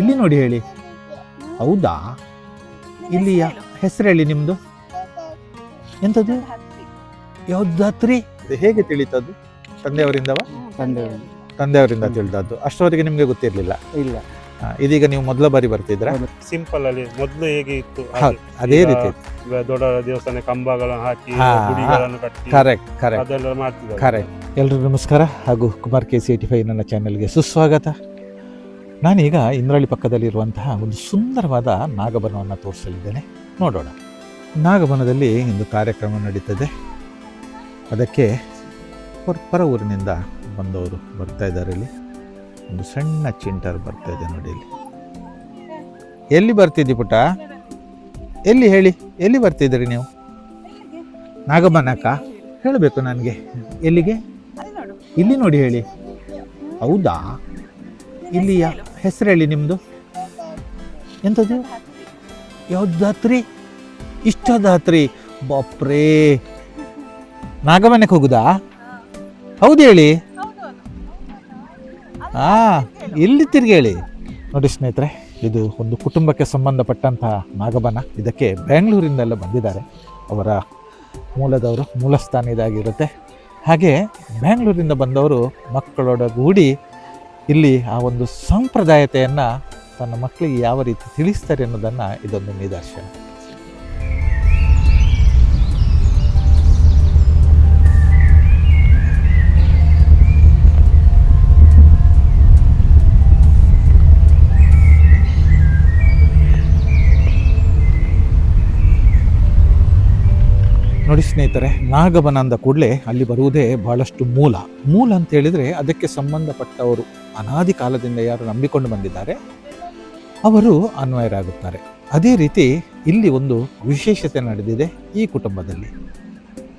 ಇಲ್ಲಿ ನೋಡಿ ಹೇಳಿ. ಹೌದಾ? ಇಲ್ಲಿಯ ಹೆಸರು ಹೇಳಿ ನಿಮ್ಮದು ಎಂಥದ್ದು ಯಾವ್ದು ಹತ್ರಿ ಹೇಗೆ ತಿಳಿತದ್ದು? ತಂದೆಯವರಿಂದವ? ತಂದೆಯವರು ತಂದೆಯವರಿಂದ. ತಿಳಿದದ್ದು. ಅಷ್ಟರವರೆಗೆ ನಿಮಗೆ ಗೊತ್ತಿರಲಿಲ್ಲ. ಇಲ್ಲ. ಇದೀಗ ನೀವು ಮೊದಲ ಬಾರಿ ಬರ್ತಿದ್ರ. ಸಿಂಪಲ್ ಅಲ್ಲಿ ಮೊದಲು ಹೇಗೆ ಇತ್ತು? ಅದೇ ರೀತಿ ದೊಡ್ಡ ದೇವಸ್ಥಾನ ಕಂಬಗಳನ್ನು ಹಾಕಿ ಗುಡಿಗಳನ್ನು ಕಟ್ಟಿ ಕರೆಕ್ಟ್ ಕರೆಕ್ಟ್ ಅದೆಲ್ಲ ಮಾಡ್ತಿದ್ದಾರೆ. ಕರೆಕ್ಟ್ ಎಲ್ರಿಗೂ ನಮಸ್ಕಾರ. ಹಾಗೂ Kumar K C eighty five ನನ್ನ ಚಾನೆಲ್ಗೆ ಸುಸ್ವಾಗತ. ನಾನೀಗ ಇಂದ್ರಾಳಿ ಪಕ್ಕದಲ್ಲಿರುವಂತಹ ಒಂದು ಸುಂದರವಾದ ನಾಗಬನವನ್ನು ತೋರಿಸಲಿದ್ದೇನೆ. ನೋಡೋಣ. ನಾಗಬನದಲ್ಲಿ ಇಂದು ಕಾರ್ಯಕ್ರಮ ನಡೀತದೆ. ಅದಕ್ಕೆ ಪರ ಊರಿನಿಂದ ಬಂದವರು ಬರ್ತಾ ಇದ್ದಾರೆ ಇಲ್ಲಿ. ಒಂದು ಸಣ್ಣ ಚಿಂಟರ್ ಬರ್ತಾ ಇದೆ ನೋಡಿ ಇಲ್ಲಿ. ಎಲ್ಲಿ ಬರ್ತಿದ್ದಿ ಪುಟ್ಟ? ಎಲ್ಲಿ ಹೇಳಿ? ಎಲ್ಲಿ ಬರ್ತಿದ್ದೀರಿ ನೀವು? ನಾಗಬನಕ್ಕ? ಹೇಳಬೇಕು ನನಗೆ. ಎಲ್ಲಿಗೆ? ಇಲ್ಲಿ ನೋಡಿ ಹೇಳಿ. ಹೌದಾ? ಇಲ್ಲಿಯ ಹೆಸರು ಹೇಳಿ ನಿಮ್ಮದು ಎಂಥದ್ದು? ಯಾವ್ದು ಧಾತ್ರಿ ಇಷ್ಟ ಬಾಪ್ರೇ. ನಾಗಮನೆಗೆ ಹೋಗುದಾ? ಹೌದು ಹೇಳಿ. ಆ, ಇಲ್ಲಿ ತಿರ್ಗಿ ಹೇಳಿ. ನೋಡಿ ಸ್ನೇಹಿತರೆ, ಇದು ಒಂದು ಕುಟುಂಬಕ್ಕೆ ಸಂಬಂಧಪಟ್ಟಂತಹ ನಾಗಬನ. ಇದಕ್ಕೆ ಬೆಂಗಳೂರಿಂದೆಲ್ಲ ಬಂದಿದ್ದಾರೆ. ಅವರ ಮೂಲದವರು, ಮೂಲಸ್ಥಾನ ಇದಾಗಿರುತ್ತೆ. ಹಾಗೆ ಬೆಂಗಳೂರಿಂದ ಬಂದವರು ಮಕ್ಕಳೊಡಗೂಡಿ ಇಲ್ಲಿ ಆ ಒಂದು ಸಂಪ್ರದಾಯತೆಯನ್ನು ತನ್ನ ಮಕ್ಕಳಿಗೆ ಯಾವ ರೀತಿ ತಿಳಿಸ್ತಾರೆ ಅನ್ನೋದನ್ನು ಇದೊಂದು ನಿದರ್ಶನ. ಸ್ನೇಹಿತರೆ ನಾಗಬನ ಅಂದ ಕೂಡಲೇ ಅಲ್ಲಿ ಬರುವುದೇ ಬಹಳಷ್ಟು ಮೂಲ. ಮೂಲ ಅಂತ ಹೇಳಿದ್ರೆ ಅದಕ್ಕೆ ಸಂಬಂಧಪಟ್ಟವರು ಅನಾದಿ ಕಾಲದಿಂದ ಯಾರು ನಂಬಿಕೊಂಡು ಬಂದಿದ್ದಾರೆ ಅವರು ಅನ್ವಯರಾಗುತ್ತಾರೆ. ಅದೇ ರೀತಿ ಇಲ್ಲಿ ಒಂದು ವಿಶೇಷತೆ ನಡೆದಿದೆ ಈ ಕುಟುಂಬದಲ್ಲಿ.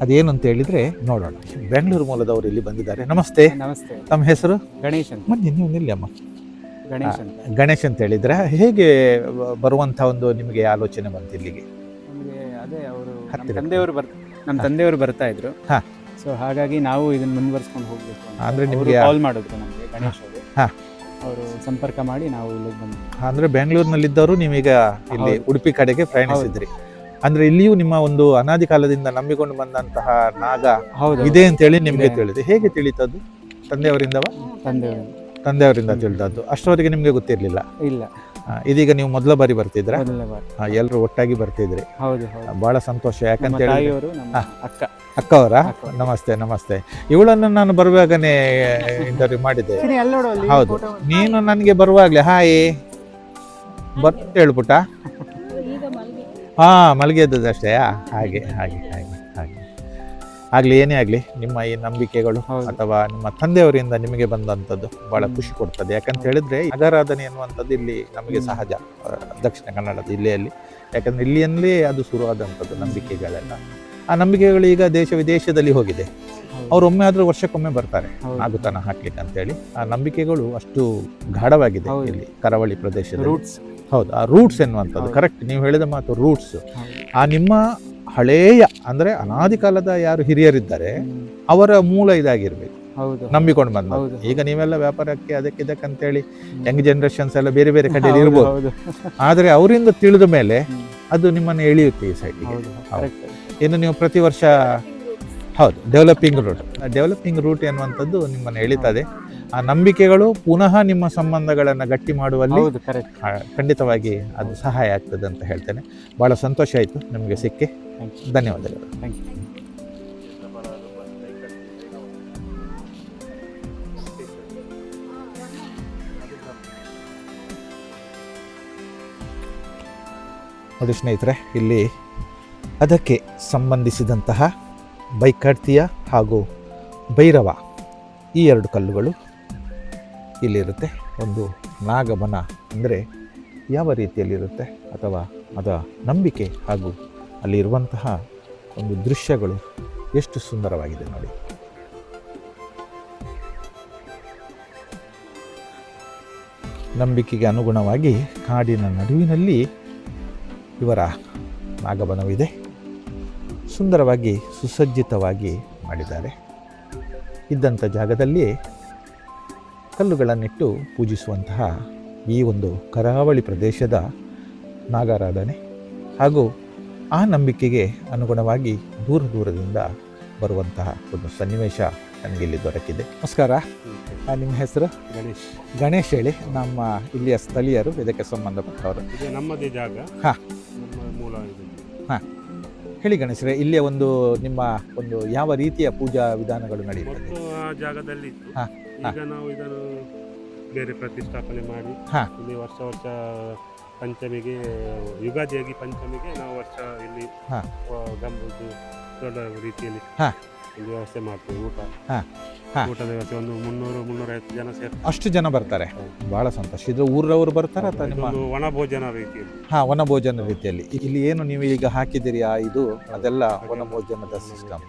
ಅದೇನು ಅಂತ ಹೇಳಿದ್ರೆ ನೋಡೋಣ. ಬೆಂಗಳೂರು ಮೂಲದವರು ಇಲ್ಲಿ ಬಂದಿದ್ದಾರೆ. ನಮಸ್ತೆ. ನಮಸ್ತೆ. ತಮ್ಮ ಹೆಸರು? ಗಣೇಶ್ ಬನ್ನಿ ನೀವು ನಿಲ್ಲಿ ಅಮ್ಮ. ಗಣೇಶ್ ಅಂತ. ಗಣೇಶ್ ಅಂತ ಹೇಳಿದ್ರೆ ಹೇಗೆ ಬರುವಂಥ ಒಂದು ನಿಮಗೆ ಆಲೋಚನೆ ಬಂತು ಇಲ್ಲಿಗೆ? ಅದೇ ಅವರು. ತಂದೆಯವರು ಬರ್ ನಮ್ಮ ತಂದೆಯವರು ಬರ್ತಾ ಇದ್ರು. ಹಾ. ಸೊ ಹಾಗಾಗಿ ನಾವು ಇದನ್ನ ಮುಂದುವರ್ಸ್ಕೊಂಡು ಹೋಗ್ಬೇಕು ಅಂತ ಅಂದ್ರೆ ನಿಮಗೆ ನಿಮ್ಗೆ- ಕಾಲ್ ಮಾಡಿದ್ರು ನಮಗೆ ಗಣೇಶ್ ಅವರು. ಹಾ. ಅವರು ಸಂಪರ್ಕ ಮಾಡಿ ನಾವು ಇಲ್ಲಿಗೆ ಬಂದ್ವಿ. ಅಂದ್ರೆ ಬೆಂಗಳೂರಿನಲ್ಲಿದ್ದವರು ನೀವೀಗ ಇಲ್ಲಿ ಹೌದು. ಉಡುಪಿ ಕಡೆಗೆ ಪ್ರಯಾಣಿಸಿದ್ರಿ. ಅಂದ್ರೆ ಇಲ್ಲಿಯೂ ನಿಮ್ಮ ಒಂದು ಅನಾದಿ ಕಾಲದಿಂದ ನಂಬಿಕೊಂಡು ಬಂದಂತಹ ನಾಗ ಹೌದು. ಇದೆ ಅಂತ ಹೇಳಿ ನಿಮಗೆ ಇದೆ. ತಿಳಿದೆ ಹೇಗೆ ತಿಳಿತದ್ದು? ತಂದೆಯವರಿಂದವ? ತಂದೆಯವರು ತಂದೆಯವರಿಂದ ತಿಳಿದದ್ದು. ಅಷ್ಟರವರೆಗೆ ನಿಮಗೆ ಗೊತ್ತಿರಲಿಲ್ಲ. ಇಲ್ಲ. ಇದೀಗ ನೀವು ಮೊದಲ ಬಾರಿ ಬರ್ತಿದ್ರೆ? ಮೊದಲನೇ ಬಾರಿ. ಎಲ್ಲರೂ ಒಟ್ಟಾಗಿ ಬರ್ತಿದ್ರಿ. ಹೌದು ಹೌದು. ಬಹಳ ಸಂತೋಷ. ನಮ್ಮ ಯಾಕಂತ ಹೇಳಿ ತಾಯಿಯವರು ನಮ್ಮ ಹಾ. ಅಕ್ಕ. ಅಕ್ಕವರ? ನಮಸ್ತೆ ನಮಸ್ತೆ. ಇವಳನ್ನು ನಾನು ಬರುವಾಗನೇ ಇಂಟರ್ವ್ಯೂ ಮಾಡಿದ್ದೆ. ಸರಿ, ಅಲ್ಲಿ ನೋಡು, ಅಲ್ಲಿ ಹೌದು. photo ಒಂದು- ನೀನು ನನಗೆ ಬರುವಾಗ್ಲೇ ಹಾಯ್. ಬರ್ ಹೇಳ್ಬಿಟ್ಟ? ಹಾ ಮಲಗಿದ್ದದಷ್ಟೇ. ಹಾಗೆ ಹಾಗೆ. ಆಗ್ಲಿ ಏನೇ ಆಗ್ಲಿ ನಿಮ್ಮ ಈ ನಂಬಿಕೆಗಳು ಅಥವಾ ನಿಮ್ಮ ತಂದೆಯವರಿಂದ ನಿಮಗೆ ಬಂದಂಥದ್ದು ಬಹಳ ಖುಷಿ ಕೊಡ್ತದೆ. ಯಾಕಂತ ಹೇಳಿದ್ರೆ ಅಗರಾಧನೆ ಎನ್ನುವಂಥದ್ದು ಇಲ್ಲಿ ನಮಗೆ ಸಹಜ ದಕ್ಷಿಣ ಕನ್ನಡ ಜಿಲ್ಲೆಯಲ್ಲಿ. ಯಾಕಂದ್ರೆ ಇಲ್ಲಿಯಲ್ಲೇ ಅದು ಶುರುವಾದಂಥದ್ದು ನಂಬಿಕೆಗಳೆಲ್ಲ. ಆ ನಂಬಿಕೆಗಳು ಈಗ ದೇಶ ವಿದೇಶದಲ್ಲಿ ಹೋಗಿದೆ. ಅವರು ಅವ್ರು ಒಮ್ಮೆ ಆದ್ರೂ ವರ್ಷಕ್ಕೊಮ್ಮೆ ಬರ್ತಾರೆ ಆಗುತ್ತಾನ ನಾಗುತನ ಹಾಕ್ಲಿಕ್ಕೆ ಅಂತೇಳಿ. ಆ ನಂಬಿಕೆಗಳು ಅಷ್ಟು ಗಾಢವಾಗಿದೆ ಇಲ್ಲಿ ಕರಾವಳಿ ಪ್ರದೇಶದ ರೂಟ್ಸ್ ಹೌದು ಆ ರೂಟ್ಸ್ ಎನ್ನುವಂಥದ್ದು. ಕರೆಕ್ಟ್ ನೀವು ಹೇಳಿದ ಮಾತು ರೂಟ್ಸ್ ಆ ನಿಮ್ಮ ಹಳೆಯ ಅಂದ್ರೆ ಅನಾದಿ ಕಾಲದ ಯಾರು ಹಿರಿಯರಿದ್ದಾರೆ. ಅವರ ಮೂಲ ಇದಾಗಿರ್ಬೇಕು ನಂಬಿಕೊಂಡು ಬಂದ. ಈಗ ನೀವೆಲ್ಲ ವ್ಯಾಪಾರಕ್ಕೆ ಅದಕ್ಕೆ ಇದಕ್ಕೆ ಅಂತೇಳಿ. ಯಂಗ್ ಜನರೇಷನ್ಸ್ ಎಲ್ಲ ಬೇರೆ ಬೇರೆ ಕಡೆ ಇರ್ಬೋದು ಆದ್ರೆ ಅವರಿಂದ ತಿಳಿದ ಮೇಲೆ ಅದು ನಿಮ್ಮನ್ನು ಎಳೆಯುತ್ತೆ ಈ ಸೈಡಿಗೆ ಹೌದು. ಇನ್ನು ನೀವು ಪ್ರತಿ ವರ್ಷ ಹೌದು ಡೆವಲಪಿಂಗ್ ರೂಟ್ ಡೆವಲಪಿಂಗ್ ರೂಟ್ ಎನ್ನುವಂಥದ್ದು ನಿಮ್ಮನ್ನು ಎಳಿತದೆ. ಆ ನಂಬಿಕೆಗಳು ಪುನಃ ನಿಮ್ಮ ಸಂಬಂಧಗಳನ್ನು ಗಟ್ಟಿ ಮಾಡುವಲ್ಲಿ ಖಂಡಿತವಾಗಿ ಅದು ಸಹಾಯ ಆಗ್ತದೆ ಅಂತ ಹೇಳ್ತೇನೆ. ಭಾಳ ಸಂತೋಷ ಆಯಿತು ನಿಮಗೆ ಸಿಕ್ಕಿ. ಧನ್ಯವಾದಗಳು. ಥ್ಯಾಂಕ್ ಯು ನೋಡಿ ಸ್ನೇಹಿತರೆ ಇಲ್ಲಿ ಅದಕ್ಕೆ ಸಂಬಂಧಿಸಿದಂತಹ ಬೈಕಾಡ್ತಿಯ ಹಾಗೂ ಭೈರವ ಈ ಎರಡು ಕಲ್ಲುಗಳು ಇಲ್ಲಿರುತ್ತೆ. ಒಂದು ನಾಗಮನ ಅಂದರೆ ಯಾವ ರೀತಿಯಲ್ಲಿರುತ್ತೆ ಅಥವಾ ಅದರ ನಂಬಿಕೆ ಹಾಗೂ ಅಲ್ಲಿರುವಂತಹ ಒಂದು ದೃಶ್ಯಗಳು ಎಷ್ಟು ಸುಂದರವಾಗಿದೆ ನೋಡಿ. ನಂಬಿಕೆಗೆ ಅನುಗುಣವಾಗಿ ಕಾಡಿನ ನಡುವಿನಲ್ಲಿ ಇವರ ನಾಗಬನವಿದೆ ಸುಂದರವಾಗಿ ಸುಸಜ್ಜಿತವಾಗಿ ಮಾಡಿದ್ದಾರೆ. ಇದ್ದಂಥ ಜಾಗದಲ್ಲಿ ಕಲ್ಲುಗಳನ್ನಿಟ್ಟು ಪೂಜಿಸುವಂತಹ ಈ ಒಂದು ಕರಾವಳಿ ಪ್ರದೇಶದ ನಾಗಾರಾಧನೆ ಹಾಗೂ ಆ ನಂಬಿಕೆಗೆ ಅನುಗುಣವಾಗಿ ದೂರ ದೂರದಿಂದ ಬರುವಂತಹ ಒಂದು ಸನ್ನಿವೇಶ ನನಗೆ ಇಲ್ಲಿ ದೊರಕಿದೆ. ನಮಸ್ಕಾರ. ನಿಮ್ಮ ಹೆಸರು? ಗಣೇಶ್. ಗಣೇಶ್ ಹೇಳಿ. ನಮ್ಮ ಇಲ್ಲಿಯ ಸ್ಥಳೀಯರು ಇದಕ್ಕೆ ಸಂಬಂಧಪಟ್ಟವರು. ನಮ್ಮದೇ ಜಾಗ. ಹಾಂ. ಮೂಲ ಇದು. ಹೇಳಿ ಗಣೇಶರೇ ಇಲ್ಲಿಯ ಒಂದು ನಿಮ್ಮ ಒಂದು ಯಾವ ರೀತಿಯ ಪೂಜಾ ವಿಧಾನಗಳು ನಡೆಯುತ್ತದೆ ಮೊದಲು ಆ ಜಾಗದಲ್ಲಿ ಇತ್ತು ಹಾ, ಹಾ. ಈಗ ನಾವು ಇದನ್ನು ಬೇರೆ ಪ್ರತಿಷ್ಠಾಪನೆ ಮಾಡಿ ಹಾ. ಇಲ್ಲಿ ವರ್ಷ ವರ್ಷ ಪಂಚಮಿಗೆ ಯುಗಾದಿಯಾಗಿ ಪಂಚಮಿಗೆ ನಾವು ವರ್ಷ ಇಲ್ಲಿ ಹಾ. ದೊಡ್ಡ ರೀತಿಯಲ್ಲಿ ಹಾ. ಇಲ್ಲಿ ವ್ಯವಸ್ಥೆ ಮಾಡ್ತೀವಿ ಊಟ ಹಾ. ಊಟದ ವ್ಯವಸ್ಥೆ ಒಂದು ಮುನ್ನೂರು ಮುನ್ನೂರೈವತ್ತು ಜನ ಸೇರ್ತಾರೆ. ಅಷ್ಟು ಜನ ಬರ್ತಾರೆ. ಬಹಳ ಸಂತೋಷ. ಇದ್ರ ಊರವರು ಬರ್ತಾರೆ ಅಥವಾ ನಿಮ್ಮ ವನಭೋಜನ ವನ ಭೋಜನ ರೀತಿಯಲ್ಲಿ ಹಾ ವನಭೋಜನ ರೀತಿಯಲ್ಲಿ. ಇಲ್ಲಿ ಏನು ನೀವು ಈಗ ಹಾಕಿದಿರಿ ಆ ಇದು ಅದೆಲ್ಲ ವನಭೋಜನದ ಸಿಸ್ಟಮ್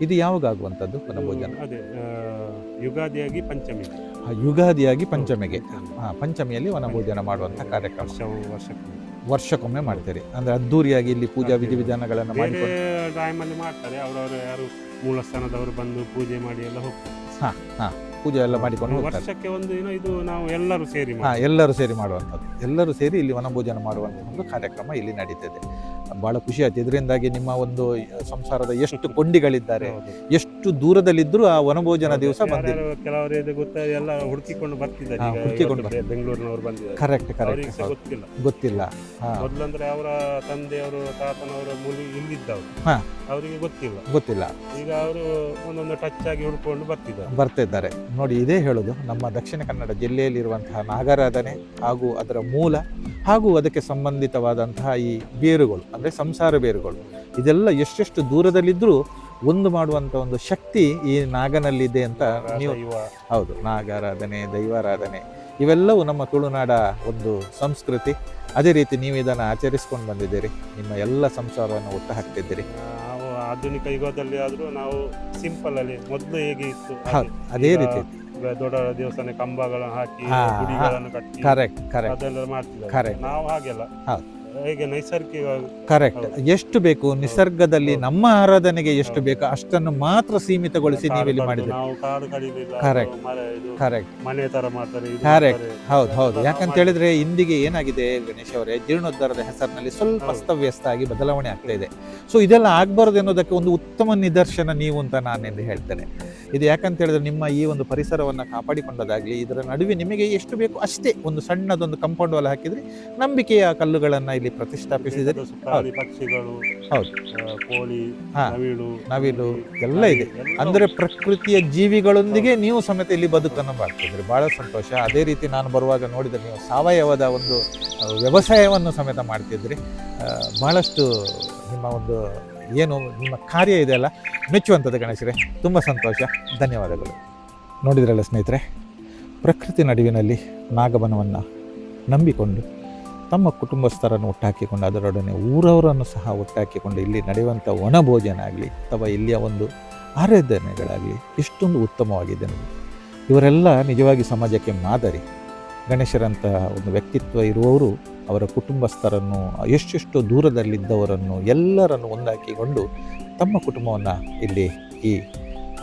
ಇದು ಯಾವಾಗ ಆಗುವಂಥದ್ದು ವನಭೋಜನ? ಅದೇ ಆ, ಯುಗಾದಿಯಾಗಿ ಪಂಚಮಿ ಆ, ಯುಗಾದಿಯಾಗಿ ಪಂಚಮಿಗೆ. ಹಾ ಪಂಚಮಿಯಲ್ಲಿ ವನಭೋಜನ ಮಾಡುವಂಥ ಕಾರ್ಯಕ್ರಮ. ವರ್ಷವು ವರ್ಷಕ್ಕೆ ವರ್ಷಕ್ಕೊಮ್ಮೆ ಮಾಡ್ತೀರಿ. ಅಂದ್ರೆ ಅದ್ದೂರಿಯಾಗಿ ಇಲ್ಲಿ ಪೂಜಾ. ವಿಧಿವಿಧಾನಗಳನ್ನು ಬೇರೆ ಮಾಡಿಕೊಂಡು ಟೈಮಲ್ಲಿ ಮಾಡ್ತಾರೆ. ಅವರವರು ಯಾರು ಮೂಲಸ್ಥಾನದವರು ಬಂದು ಪೂಜೆ ಮಾಡಿ ಎಲ್ಲ ಹೋಗ್ತಾರೆ. ಹಾ ಹಾ. ಪೂಜೆ ಎಲ್ಲ ಮಾಡಿಕೊಂಡು ಹೋಗ್ತಾರೆ. ವರ್ಷಕ್ಕೆ ಒಂದು ಏನೋ ಇದು ನಾವು ಎಲ್ಲರೂ ಸೇರಿ ಹಾ. ಎಲ್ಲರೂ ಸೇರಿ ಮಾಡುವಂಥದ್ದು. ಎಲ್ಲರೂ ಸೇರಿ ಇಲ್ಲಿ ವನಭೋಜನ ಮಾಡುವಂಥ ಒಂದು ಕಾರ್ಯಕ್ರಮ ಇಲ್ಲಿ ನಡೀತದೆ. ಬಹಳ ಖುಷಿ ಆಯ್ತು. ಇದರಿಂದಾಗಿ ನಿಮ್ಮ ಒಂದು ಸಂಸಾರದ ಎಷ್ಟು ಕೊಂಡಿಗಳಿದ್ದಾರೆ ಎಷ್ಟು ದೂರದಲ್ಲಿದ್ದರೂ ಆ ವನಭೋಜನ ದಿವಸ ಬಂದಿದೆ. ಕೆಲವರಿಗೆ ಕೆಲವರು ಇದು ಗೊತ್ತ ಎಲ್ಲ ಹುಡುಕಿಕೊಂಡು ಬರ್ತಿದ್ದಾರೆ. ಹುಡುಕಿಕೊಂಡು ಬೆಂಗಳೂರಿನವರು ಬಂದಿದ್ದಾರೆ. ಕರೆಕ್ಟ್ ಕರೆಕ್ಟ್ ಗೊತ್ತಿಲ್ಲ. ಗೊತ್ತಿಲ್ಲ. ಮೊದಲಂದ್ರೆ ಅವರ ತಂದೆಯವರು ತಾತನವರು ಮೂಲಿ ಇಲ್ಲಿದ್ದವರು. ಅವರಿಗೆ ಗೊತ್ತಿಲ್ಲ. ಗೊತ್ತಿಲ್ಲ. ಈಗ ಅವರು ಒಂದೊಂದು ಟಚ್ ಆಗಿ ಹುಡ್ಕೊಂಡು ಬರ್ತಿದ್ದಾರೆ. ಬರ್ತಿದ್ದಾರೆ. ನೋಡಿ ಇದೇ ಹೇಳೋದು ನಮ್ಮ ದಕ್ಷಿಣ ಕನ್ನಡ ಜಿಲ್ಲೆಯಲ್ಲಿರುವಂತಹ ನಾಗರಾಧನೆ ಹಾಗೂ ಅದರ ಮೂಲ ಹಾಗೂ ಅದಕ್ಕೆ ಸಂಬಂಧಿತವಾದಂತಹ ಈ ಬೇರುಗಳು ಅಂದರೆ ಸಂಸಾರ ಬೇರುಗಳು ಇದೆಲ್ಲ ಎಷ್ಟೆಷ್ಟು ದೂರದಲ್ಲಿದ್ದರೂ ಒಂದು ಮಾಡುವಂಥ ಒಂದು ಶಕ್ತಿ ಈ ನಾಗನಲ್ಲಿದೆ ಅಂತ ನೀವು ಹೌದು ನಾಗಾರಾಧನೆ ದೈವಾರಾಧನೆ ಇವೆಲ್ಲವೂ ನಮ್ಮ ತುಳುನಾಡ ಒಂದು ಸಂಸ್ಕೃತಿ. ಅದೇ ರೀತಿ ನೀವು ಇದನ್ನು ಆಚರಿಸ್ಕೊಂಡು ಬಂದಿದ್ದೀರಿ. ನಿಮ್ಮ ಎಲ್ಲ ಸಂಸಾರವನ್ನು ಒಟ್ಟು ಹಾಕ್ತಿದ್ದೀರಿ ನಾವು ಆಧುನಿಕ ಯುಗದಲ್ಲಿ ಆದರೂ ನಾವು ಸಿಂಪಲ್ ಅಲ್ಲಿ ಮೊದಲು ಹೇಗೆ ಇತ್ತು ಹೌದು ಅದೇ ರೀತಿ. ದೊಡ್ಡ ದೇವಸ್ಥಾನ ಕಂಬಗಳನ್ನು ಹಾಕಿ ಗುಡಿಗಳನ್ನು ಕಟ್ಟಿ ಕರೆಕ್ಟ್ ಕರೆಕ್ಟ್ ಅದೆಲ್ಲ ಮಾಡ್ತಿದ್ದಾರೆ. ನಾವು ಹಾಗೆಲ್ಲ. ಹೇಗೆ ನೈಸರ್ಗಿಕ ಕರೆಕ್ಟ್ ಎಷ್ಟು ಬೇಕು? ನಿಸರ್ಗದಲ್ಲಿ ನಮ್ಮ ಆರಾಧನೆಗೆ ಎಷ್ಟು. ಬೇಕು? ಅಷ್ಟನ್ನು ಮಾತ್ರ ಸೀಮಿತಗೊಳಿಸಿ ನೀವಿಲ್ಲಿ ಮಾಡಿದ್ರೆ ನಾವು ಕಾಡು ಕಡಿಲಿಲ್ಲ Correct. ಅದು ಮರ ಇದು ಕರೆಕ್ಟ್ ಮನೆ ತರ ಮಾಡ್ತಾರೆ ಇದು. ಮಾಡ್ತಾರೆ. ಹೌದು ಹೌದು. ಯಾಕಂತ ಹೇಳಿದ್ರೆ ಇಂದಿಗೆ ಏನಾಗಿದೆ ಗಣೇಶ್ ಅವರೇ ಜೀರ್ಣೋದ್ಧಾರದ ಹೆಸರಿನಲ್ಲಿ ಸ್ವಲ್ಪ. ಅಸ್ತವ್ಯಸ್ತ ಆಗಿ ಬದಲಾವಣೆ ಆಗ್ತಾ ಇದೆ. ಸೊ ಇದೆಲ್ಲ ಆಗ್ಬಾರ್ದು ಅನ್ನೋದಕ್ಕೆ ಒಂದು ಉತ್ತಮ ನಿದರ್ಶನ ನೀವು ಅಂತ ನಾನೆಂದು ಹೇಳ್ತೇನೆ. ಇದು ಯಾಕಂತ ಹೇಳಿದ್ರೆ ನಿಮ್ಮ ಈ ಒಂದು ಪರಿಸರವನ್ನು ಕಾಪಾಡಿಕೊಂಡದಾಗಲಿ ಇದರ ನಡುವೆ ನಿಮಗೆ ಎಷ್ಟು ಬೇಕು ಅಷ್ಟೇ. ಒಂದು ಸಣ್ಣದೊಂದು ಕಂಪೌಂಡ್ ವಾಲ್ ಹಾಕಿದ್ರೆ ನಂಬಿಕೆಯ ಕಲ್ಲುಗಳನ್ನು ಇಲ್ಲಿ ಪ್ರತಿಷ್ಠಾಪಿಸಿದರೆ ಬೇಕಾದಷ್ಟು ಪ್ರಾಣಿ ಪಕ್ಷಿಗಳು ಹೌದು. ಕೋಳಿ. ನವಿಲು ನವಿಲು ಎಲ್ಲ ಇದೆ. ಅಂದರೆ ಪ್ರಕೃತಿಯ ಜೀವಿಗಳೊಂದಿಗೆ ನೀವು ಸಮೇತ ಇಲ್ಲಿ ಬದುಕನ್ನು ಮಾಡ್ತಿದ್ರಿ ಬಹಳ ಸಂತೋಷ. ಅದೇ ರೀತಿ ನಾನು ಬರುವಾಗ ನೋಡಿದ್ರೆ ನೀವು ಸಾವಯವದ ಒಂದು ವ್ಯವಸಾಯವನ್ನು ಸಮೇತ ಮಾಡ್ತಿದ್ರಿ ಬಹಳಷ್ಟು ನಿಮ್ಮ ಒಂದು ಏನು ನಿಮ್ಮ ಕಾರ್ಯ ಇದೆ ಅಲ್ಲ? ಮೆಚ್ಚುವಂಥದ್ದು ಗಣೇಶರೇ. ತುಂಬ ಸಂತೋಷ. ಧನ್ಯವಾದಗಳು. ನೋಡಿದ್ರಲ್ಲ ಸ್ನೇಹಿತರೆ ಪ್ರಕೃತಿ ನಡುವಿನಲ್ಲಿ ನಾಗಬನವನ್ನು ನಂಬಿಕೊಂಡು ತಮ್ಮ ಕುಟುಂಬಸ್ಥರನ್ನು ಒಟ್ಟಾಕಿಕೊಂಡು ಅದರೊಡನೆ ಊರವರನ್ನು ಸಹ ಒಟ್ಟಾಕಿಕೊಂಡು ಇಲ್ಲಿ ನಡೆಯುವಂಥ ವನಭೋಜನ ಆಗಲಿ ಅಥವಾ ಇಲ್ಲಿಯ ಒಂದು ಆರಾಧನೆಗಳಾಗಲಿ ಎಷ್ಟೊಂದು ಉತ್ತಮವಾಗಿದೆ ನಮಗೆ ಇವರೆಲ್ಲ ನಿಜವಾಗಿ ಸಮಾಜಕ್ಕೆ ಮಾದರಿ. ಗಣೇಶರಂತಹ ಒಂದು ವ್ಯಕ್ತಿತ್ವ ಇರುವವರು ಅವರ ಕುಟುಂಬಸ್ಥರನ್ನು, ಎಷ್ಟೆಷ್ಟು ದೂರದಲ್ಲಿದ್ದವರನ್ನು ಎಲ್ಲರನ್ನು ಒಂದಾಕಿಕೊಂಡು ತಮ್ಮ ಕುಟುಂಬವನ್ನು ಇಲ್ಲಿ ಈ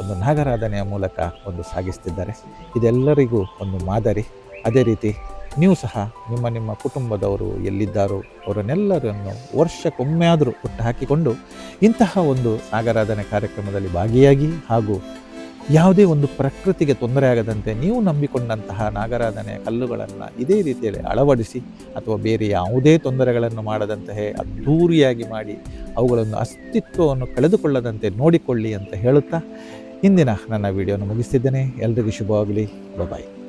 ಒಂದು ನಾಗರಾಧನೆಯ ಮೂಲಕ ಒಂದು ಸಾಗಿಸ್ತಿದ್ದಾರೆ. ಇದೆಲ್ಲರಿಗೂ ಒಂದು ಮಾದರಿ. ಅದೇ ರೀತಿ ನೀವು ಸಹ ನಿಮ್ಮ ನಿಮ್ಮ ಕುಟುಂಬದವರು ಎಲ್ಲಿದ್ದಾರೋ ಅವರನ್ನೆಲ್ಲರನ್ನು ವರ್ಷಕ್ಕೊಮ್ಮೆ ಆದರೂ ಒಟ್ಟು ಹಾಕಿಕೊಂಡು ಇಂತಹ ಒಂದು ನಾಗರಾಧನೆ ಕಾರ್ಯಕ್ರಮದಲ್ಲಿ ಭಾಗಿಯಾಗಿ ಹಾಗೂ ಯಾವುದೇ ಒಂದು ಪ್ರಕೃತಿಗೆ ತೊಂದರೆ ಆಗದಂತೆ ನೀವು ನಂಬಿಕೊಂಡಂತಹ ನಾಗರಾಧನೆಯ ಕಲ್ಲುಗಳನ್ನು ಇದೇ ರೀತಿಯಲ್ಲಿ ಅಳವಡಿಸಿ ಅಥವಾ ಬೇರೆ ಯಾವುದೇ ತೊಂದರೆಗಳನ್ನು ಮಾಡದಂತಹ ಅದ್ಧೂರಿಯಾಗಿ ಮಾಡಿ ಅವುಗಳನ್ನು ಅಸ್ತಿತ್ವವನ್ನು ಕಳೆದುಕೊಳ್ಳದಂತೆ ನೋಡಿಕೊಳ್ಳಿ ಅಂತ ಹೇಳುತ್ತಾ ಇಂದಿನ ನನ್ನ ವಿಡಿಯೋನ ಮುಗಿಸ್ತಿದ್ದೇನೆ. ಎಲ್ರಿಗೂ ಶುಭವಾಗಲಿ. ಬಾಯ್